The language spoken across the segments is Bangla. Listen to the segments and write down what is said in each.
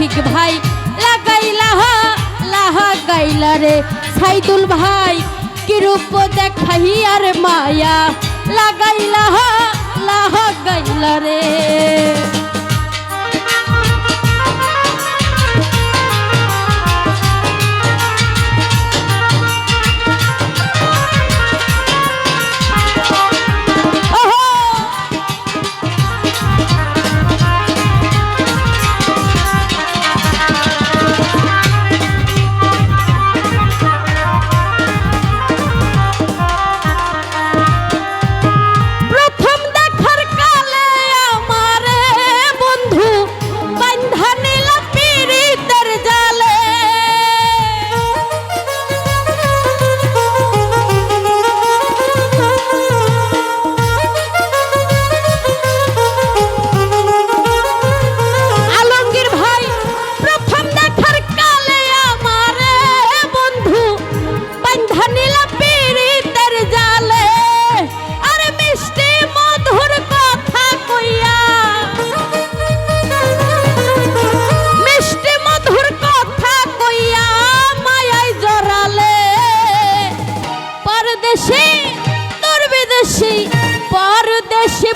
রফিক ভাই। লাগাইলা লাহা গাইলা রে। সাইদুল ভাই, কি রূপ দেখাই আর মায়া। লাগাইলা লাহা গাইলা রে।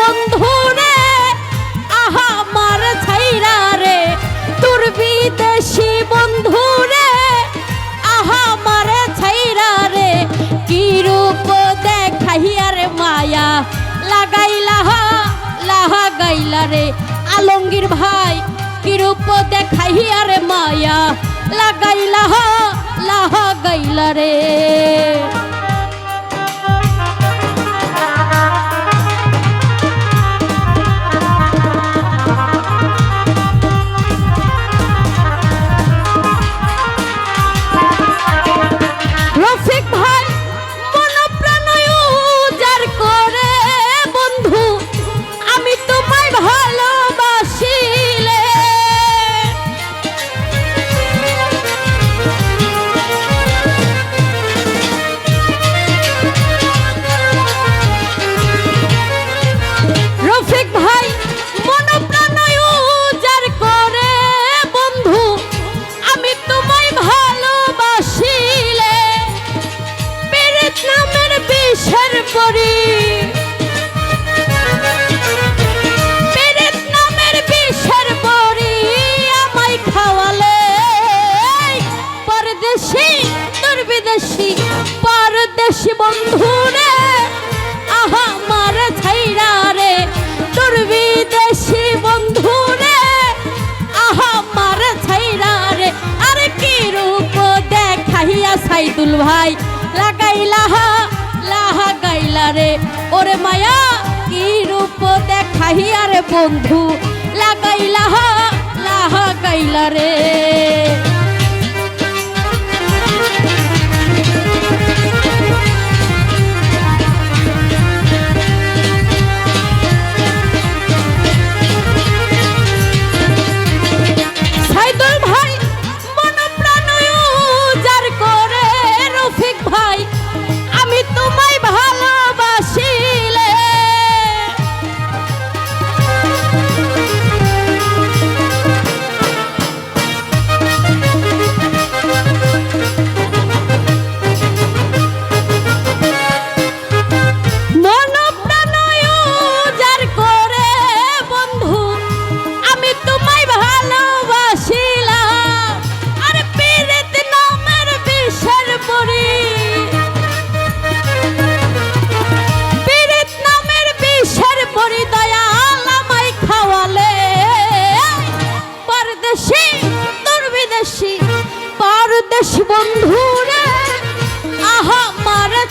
পরদেশি বন্ধুরে, আহা মার ছাইরা রে, তোর বিদেশি বন্ধুরে, আহা মার ছাইরা রে, কি রূপ দেখাইয়ার মায়া, লাগাইলা লাহা গাইলা রে, আলমগীর ভাই, কি রূপ দেখাইয়ার মায়া, লাগাইলা লাহা গাইলা রে। সাইদুল ভাই, লাগাইলা লাহা গাইলা রে। ওরে মায়া, কি রূপ দেখাইয়া রে বন্ধু, লাগাইলা লাহা গাইলা রে।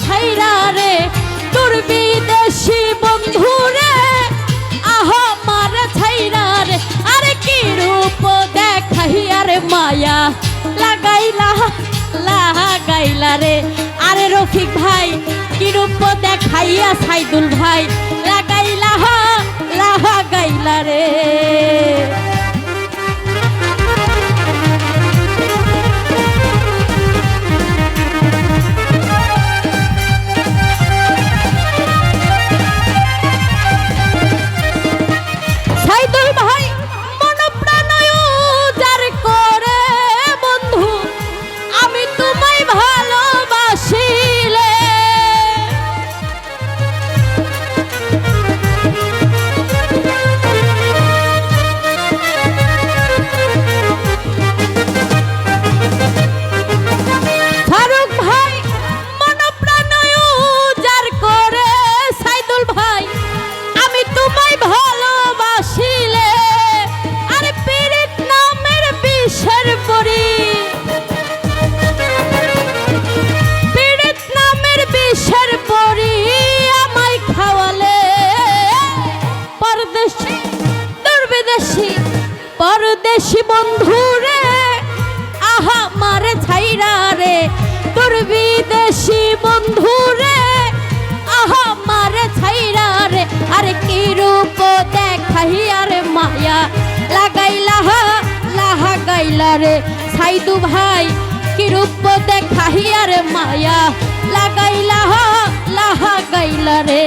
ছাইরা রে, তোর বিদেশি বন্ধুরে আহ, মার ছাইরা রে, আরে কি রূপ দেখাই আরে মায়া। লাগাইলা লাগাইলা রে। আরে রফিক ভাই, কি রূপ দেখাইয়া সাইদুল ভাই? দুর্বিদেশি পরদেশি বন্ধুরে, আহা মারে ছাইরা রে, দুর্বিদেশি বন্ধুরে, আহা মারে ছাইরা রে, আরে কি রূপ দেখাই আরে মায়া, লাগাইলা লাহা গাইলা রে সাইদু ভাই, কি রূপ দেখাই আরে মায়া, লাগাইলা লাহা গাইলা রে।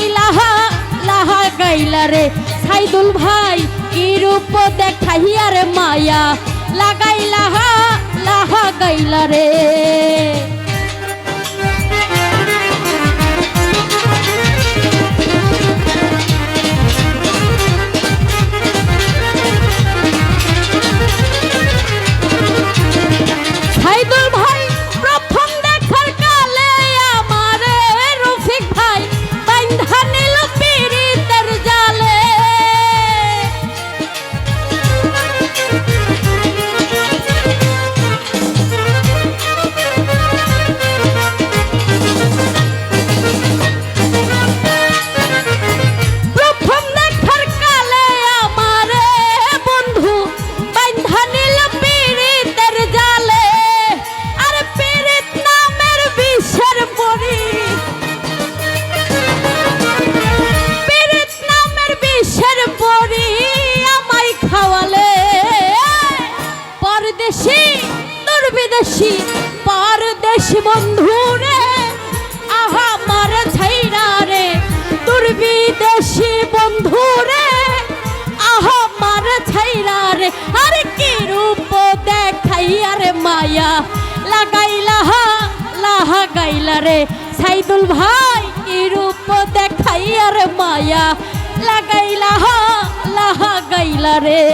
লাগাইলা লাহা লাহা গাইলা রে। সাইদুল ভাই, কি রূপ দেখাই আরে মায়া। লাগাইলাহা লাহা গাইলা রে। দুর্বিদেশি বন্ধুরে আহা, মার ছাইরা রে। আরে কি রূপ দেখাই আরে মায়া, লাগাইলা হা, লাহা গাইলা রে। সাইদুল ভাই, কি রূপ দেখাই আরে মায়া, লাগাইলা হা, লাহা গাইলা রে।